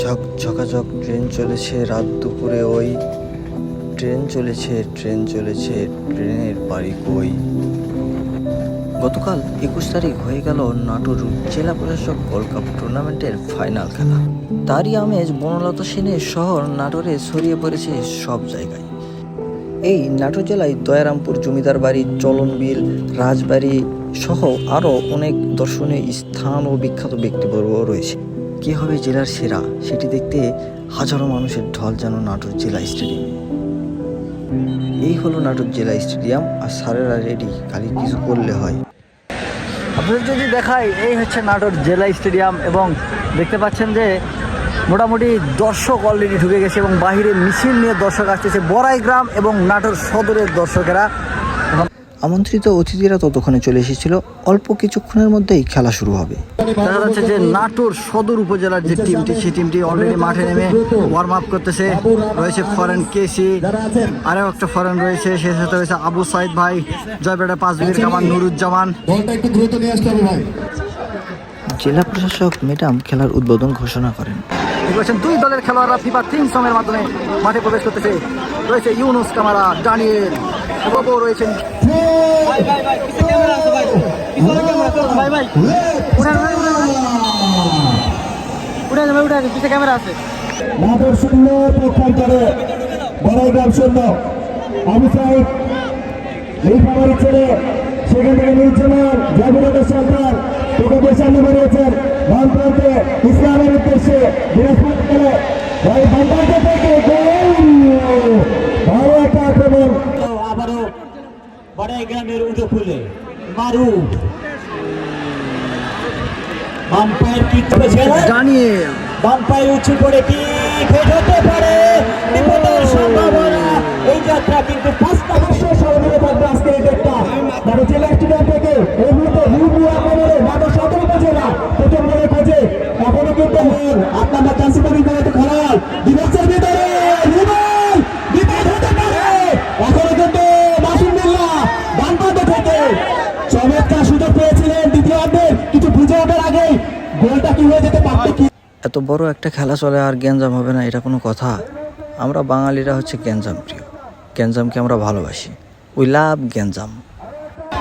ঝক, ঝকাঝক train চলেছে রাত দুপুরে, ওই ট্রেন চলেছে ট্রেন চলেছে, ট্রেনের বাড়ি কই? গতকাল একুশ তারিখ হয়ে গেল নাটোর জেলা প্রশাসক গোল্ড কাপ টুর্নামেন্টের ফাইনাল খেলা। তারই আমেজ বনলতা সেনের শহর নাটোরে ছড়িয়ে পড়েছে সব জায়গায়। এই নাটোর জেলায় দয়ারামপুর জমিদার বাড়ি, চলনবিল, রাজবাড়ি সহ আরও অনেক দর্শনীয় স্থান ও বিখ্যাত ব্যক্তিবর্গ রয়েছে। কে হবে জেলার সেরা? সেটি দেখতে হাজারো মানুষের ঢল যেন নাটোর জেলা স্টেডিয়ামে। এই হলো নাটোর জেলা স্টেডিয়াম, আর সারেরা রেডি, খালি কিছু করলে হয়। আপনাদের যদি দেখাই, এই হচ্ছে নাটোর জেলা স্টেডিয়াম, এবং দেখতে পাচ্ছেন যে মোটামুটি দর্শক অলরেডি ঢুকে গেছে এবং বাহিরে মিছিল নিয়ে দর্শক আসতেছে বড়াই গ্রাম এবং নাটোর সদরের দর্শকেরা। আমন্ত্রিত অতিথিরা ততক্ষণে চলে এসেছিল। অল্প কিছুক্ষণের মধ্যেই খেলা শুরু হবে। দেখা যাচ্ছে যে নাটোর সদর উপজেলার যে টিমটি সেই টিমটি অলরেডি মাঠে নেমে ওয়ার্ম আপ করতেছে। রয়েছে ফরেন কেসি আরও একটা ফরেন রয়েছে সে সাথে রয়েছে আবু সাইদ ভাই জয়পেটা পাঁচ উইকেট কামান নুরুজ্জামান। জেলা প্রশাসক ম্যাডাম খেলার উদ্বোধন ঘোষণা করেন। বলছেন দুই দলের খেলোয়াড়রা ফিফা থিম সং এর মাধ্যমে মাঠে প্রবেশ করতেছে। রয়েছে ইউনুস কামারা ডানিয়েল বাবু রয়েছেন। আবু সাহেব এই খাবারের ছেলে সেখান থেকে নির্জমান জাবিরদের সরকার তোকে সামনে বেরিয়েছেন বাম প্রান্তে ইসলামের উদ্দেশ্যে দিনাজপুর খেলে ভাই বাম থেকে গোল! ভালো একটা আক্রমণ। আবারও বড়াই গ্রামের উদয়পুলে মারু। বাম্পায়ার কি করেছে ডানিয়েল বাম্পায়ার উঁচু করে কি? হতে পারে। জেলা থেকে এই মুহূর্তে প্রথম বলে এখনও কিন্তু করে খেলার দিবসের ভিতরে এত বড় একটা খেলা চলে আর গ্যাঞ্জাম হবে না, এটা কোনো কথা। আমরা বাঙালিরা হচ্ছে গ্যাঞ্জাম প্রিয়। গ্যাঞ্জামকে আমরা ভালোবাসি। উই লাভ গ্যাঞ্জাম।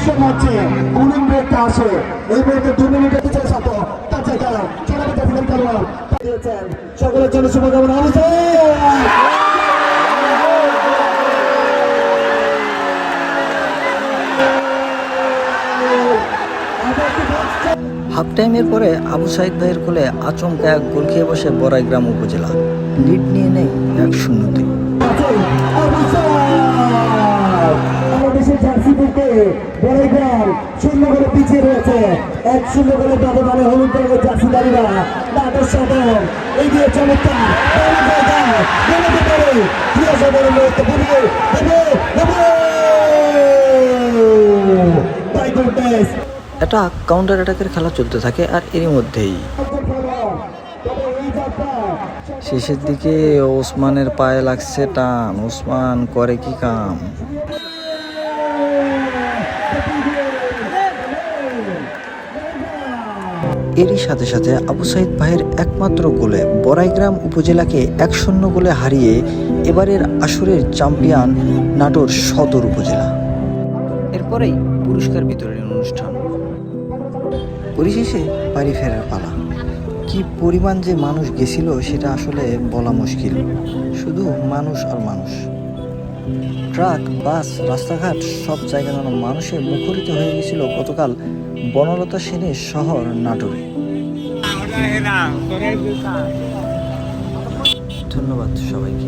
বিশ্ব মঞ্চে কুলিং ব্রেকটা আসে এই মুহূর্তে দু মিনিটের পিছনে সাথে তার খেলোয়াড় দিয়েছেন সকলের জন্য শুভকামনা। অবশ্যই! হাফ টাইমের পরে আবু সাইদ ভাইয়ের কোলে আচমকা এক গোল খেয়ে বসে বড়াইগ্রাম উপজেলা। লিড নিয়ে নেই এক শূন্যতে। বুকে বড়াইগ্রাম শূন্য করে পিছিয়ে রয়েছে। এক শূন্য করে ব্যবধানে হলুদ রঙের জার্সি দাঁড়িয়ে নাটোর সদর এগিয়ে চমৎকার! এটা কাউন্টার অ্যাটাকের খেলা চলতে থাকে আর এরই মধ্যেই। শেষের দিকে ওসমানের পায়ে লাগছে টান। ওসমান করে কি কাম? এরই সাথে সাথে আবু সাইদ ভাইয়ের একমাত্র গোলে বড়াইগ্রাম উপজেলাকে এক শূন্য গোলে হারিয়ে এবারের আসরের চ্যাম্পিয়ন নাটোর সদর উপজেলা। এরপরেই পুরস্কার বিতরণী অনুষ্ঠান। পরিশেষে বাড়ি ফেরার পালা। কি পরিমাণ যে মানুষ গেছিল সেটা আসলে বলা মুশকিল। শুধু মানুষ আর মানুষ। ট্রাক, বাস, রাস্তাঘাট সব জায়গা নানা মানুষে মুখরিত হয়ে গেছিল গতকাল বনলতা সেনের শহর নাটোরে। ধন্যবাদ সবাইকে।